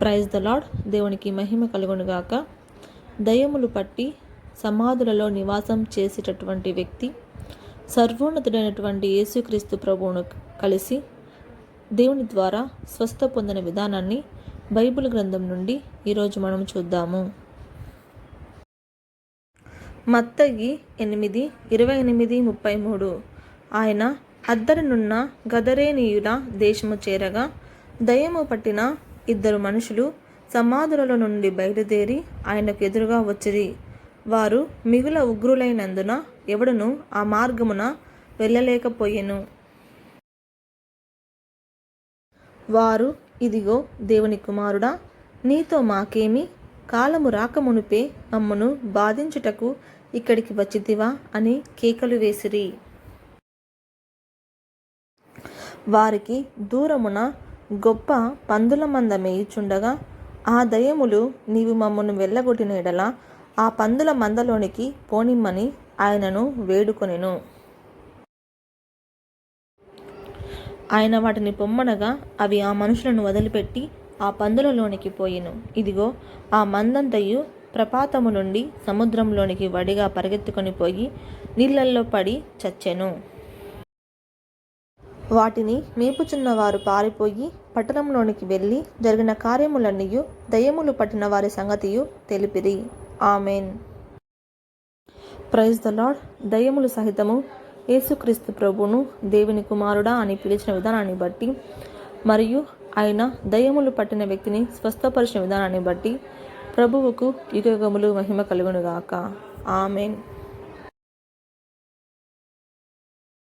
Praise the lord దేవునికి మహిమ కలుగునుగాక దయములు పట్టి సమాధులలో నివాసం చేసేటటువంటి వ్యక్తి సర్వోన్నతుడైనటువంటి యేసుక్రీస్తు ప్రభువును కలిసి దేవుని ద్వారా స్వస్థ పొందిన విధానాన్ని బైబిల్ గ్రంథం నుండి ఈరోజు మనం చూద్దాము. మత్తగి ఎనిమిది ఇరవై ఎనిమిది ముప్పై మూడు. ఆయన అద్దరినున్న గదరేనీయుల దేశము చేరగా దయము పట్టిన ఇద్దరు మనుషులు సమాధులలో నుండి బయలుదేరి ఆయనకు ఎదురుగా వచ్చిరి. వారు మిగుల ఉగ్రులైనందున ఎవడును ఆ మార్గమున వెళ్ళలేకపోయెను. వారు ఇదిగో దేవుని కుమారుడా నీతో మాకేమి కాలము రాకమునుపే మమ్మను బాధించుటకు ఇక్కడికి వచ్చిదివా అని కేకలు వేసిరి. వారికి దూరమున గొప్ప పందుల మంద మేయుచుండగా ఆ దయములు నీవు మమ్మను వెళ్ళగొట్టిన ఎడల ఆ పందుల మందలోనికి పోనిమ్మని ఆయనను వేడుకొనెను. ఆయన వాటిని పొమ్మనగా అవి ఆ మనుషులను వదిలిపెట్టి ఆ పందులలోనికి పోయిను. ఇదిగో ఆ మందంతయు ప్రపాతము నుండి సముద్రంలోనికి వడిగా పరిగెత్తుకొని పోయి నీళ్ళల్లో పడి చచ్చెను. వాటిని మేపుచున్న వారు పారిపోయి పట్టణంలోనికి వెళ్ళి జరిగిన కార్యములన్నీయు దయ్యములు పట్టిన వారి సంగతియు తెలిపిరి. ఆమెన్. ప్రైజ్ ద లాడ్ దయ్యములు సహితము యేసుక్రీస్తు ప్రభువును దేవుని కుమారుడా అని పిలిచిన విధానాన్ని బట్టి మరియు ఆయన దయ్యములు పట్టిన వ్యక్తిని స్వస్థపరిచిన విధానాన్ని బట్టి ప్రభువుకు యుగములు మహిమ కలుగునుగాక. ఆమెన్.